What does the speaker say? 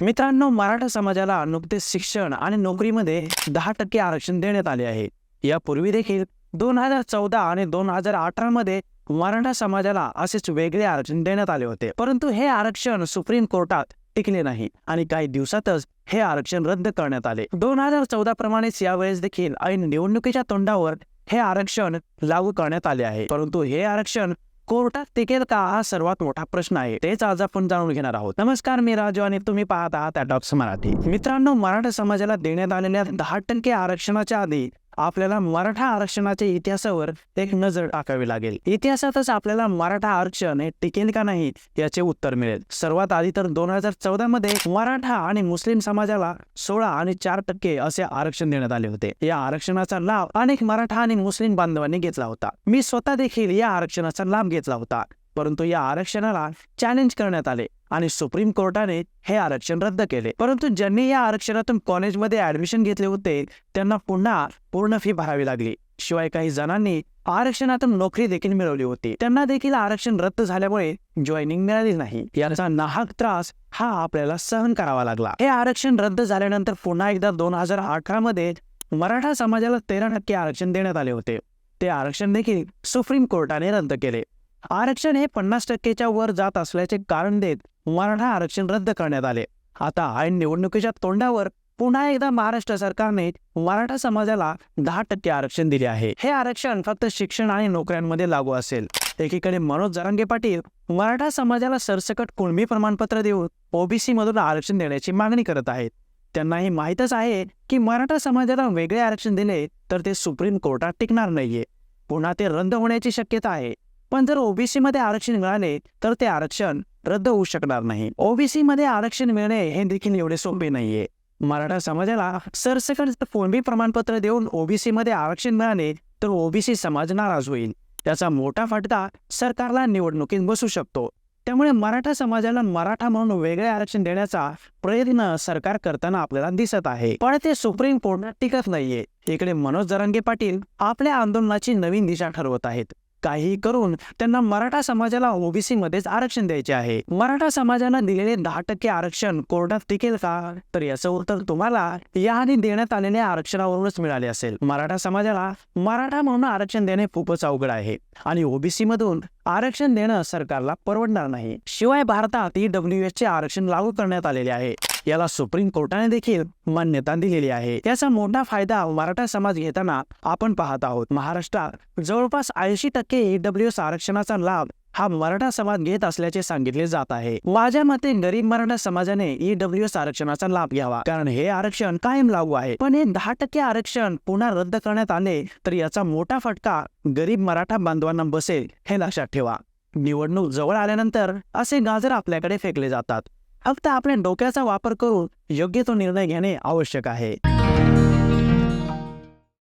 मित्रांनो मराठा समाजाला नुकतेच शिक्षण आणि नोकरीमध्ये दहा टक्के आरक्षण देण्यात आले आहे. यापूर्वी देखील दोन हजार चौदा आणि दोन हजार अठरा मध्ये मराठा समाजाला असेच वेगळे आरक्षण देण्यात आले होते. परंतु हे आरक्षण सुप्रीम कोर्टात टिकले नाही आणि काही दिवसातच हे आरक्षण रद्द करण्यात आले. दोन हजार चौदा प्रमाणेच यावेळेस देखील ऐन निवडणुकीच्या तोंडावर हे आरक्षण लागू करण्यात आले आहे. परंतु हे आरक्षण कोर्टात टिकेल का? हा सर्वात मोठा प्रश्न आहे. तेच आज आपण जाणून घेणार आहोत. नमस्कार मी राजू आणि तुम्ही पाहत आहात मराठी. मित्रांनो मराठा समाजाला देण्यात आलेल्या दहा टक्के आरक्षणाच्या आधी आपल्याला मराठा आरक्षणाच्या इतिहासावर एक नजर टाकावी लागेल. इतिहासातच आपल्याला मराठा आरक्षण हे टिकेल का नाही याचे उत्तर मिळेल. सर्वात आधी तर दोन हजार चौदा मध्ये मराठा आणि मुस्लिम समाजाला सोळा आणि चार टक्के असे आरक्षण देण्यात आले होते. या आरक्षणाचा लाभ अनेक मराठा आणि मुस्लिम बांधवांनी घेतला होता. मी स्वतः देखील या आरक्षणाचा लाभ घेतला होता. परंतु या आरक्षणाला चॅलेंज करण्यात आले. आणि सुप्रीम कोर्टाने हे आरक्षण रद्द केले. परंतु ज्यांनी या आरक्षणातून कॉलेजमध्ये ऍडमिशन घेतले होते त्यांना पुन्हा पूर्ण फी भरावी लागली. शिवाय काही जणांनी आरक्षणातून नोकरी देखील मिळवली होती. त्यांना देखील आरक्षण रद्द झाल्यामुळे जॉईनिंग मिळाली नाही. याचा नाहक त्रास हा आपल्याला सहन करावा लागला. हे आरक्षण रद्द झाल्यानंतर पुन्हा एकदा दोन हजार अठरा मध्ये मराठा समाजाला तेरा टक्के आरक्षण देण्यात आले होते. ते आरक्षण देखील सुप्रीम कोर्टाने रद्द केले. आरक्षण हे पन्नास टक्केच्या वर जात असल्याचे कारण देत मराठा आरक्षण रद्द करण्यात आले. आता ऐन निवडणुकीच्या तोंडावर पुन्हा एकदा महाराष्ट्र सरकारने मराठा समाजाला दहा टक्के आरक्षण दिले आहे. हे आरक्षण फक्त शिक्षण आणि नोकऱ्यांमध्ये लागू असेल. एकीकडे मनोज जरांगे पाटील मराठा समाजाला सरसकट कुणबी प्रमाणपत्र देऊन ओबीसी मधून आरक्षण देण्याची मागणी करत आहेत. त्यांना हे माहीतच आहे की मराठा समाजाला वेगळे आरक्षण दिले तर ते सुप्रीम कोर्टात टिकणार नाहीये. पुन्हा ते रद्द होण्याची शक्यता आहे. पण जर ओबीसीमध्ये आरक्षण मिळाले तर ते आरक्षण रद्द होऊ शकणार नाही. ओबीसी मध्ये आरक्षण मिळणे हे देखील एवढे सोपे नाहीये. मराठा समाजाला सरसकट फोनबी प्रमाणपत्र देऊन ओबीसी मध्ये आरक्षण मिळाले तर ओबीसी समाज नाराज होईल. त्याचा मोठा फटका सरकारला निवडणुकीत बसू शकतो. त्यामुळे मराठा समाजाला मराठा म्हणून वेगळे आरक्षण देण्याचा प्रयत्न सरकार करताना आपल्याला दिसत आहे. पण ते सुप्रीम कोर्टात टिकत नाहीये. इकडे मनोज जरांगे पाटील आपल्या आंदोलनाची नवीन दिशा ठरवत आहेत. काही करून त्यांना मराठा समाजाला ओबीसी मध्येच आरक्षण द्यायचे आहे. मराठा समाजानं दिलेले दहा टक्के आरक्षण कोर्टात टिकेल का? तर याचं उत्तर तुम्हाला याआधी देण्यात आलेल्या आरक्षणावरूनच मिळाले असेल. मराठा समाजाला मराठा म्हणून आरक्षण देणे खूपच अवघड आहे. आणि ओबीसी मधून आरक्षण देणं सरकारला परवडणार नाही. शिवाय भारतात डब्ल्यू एस चे आरक्षण लागू करण्यात आलेले आहे. याला सुप्रीम कोर्टाने देखील मान्यता दिलेली आहे. त्याचा मोठा फायदा मराठा समाज घेताना आपण पाहत आहोत. महाराष्ट्रात जवळपास ऐंशी टक्के ईडब्ल्यू एस आरक्षणाचा लाभ हा मराठा समाज घेत असल्याचे सांगितले जात आहे. माझ्या मते गरीब मराठा समाजाने ईडब्ल्यू एस आरक्षणाचा लाभ घ्यावा. कारण हे आरक्षण कायम लागू आहे. पण हे दहा टक्के आरक्षण पुन्हा रद्द करण्यात आले तर याचा मोठा फटका गरीब मराठा बांधवांना बसेल हे लक्षात ठेवा. निवडणूक जवळ आल्यानंतर असे गाजर आपल्याकडे फेकले जातात. फक्त आपल्या डोक्याचा वापर करून योग्य तो निर्णय घेणे आवश्यक आहे.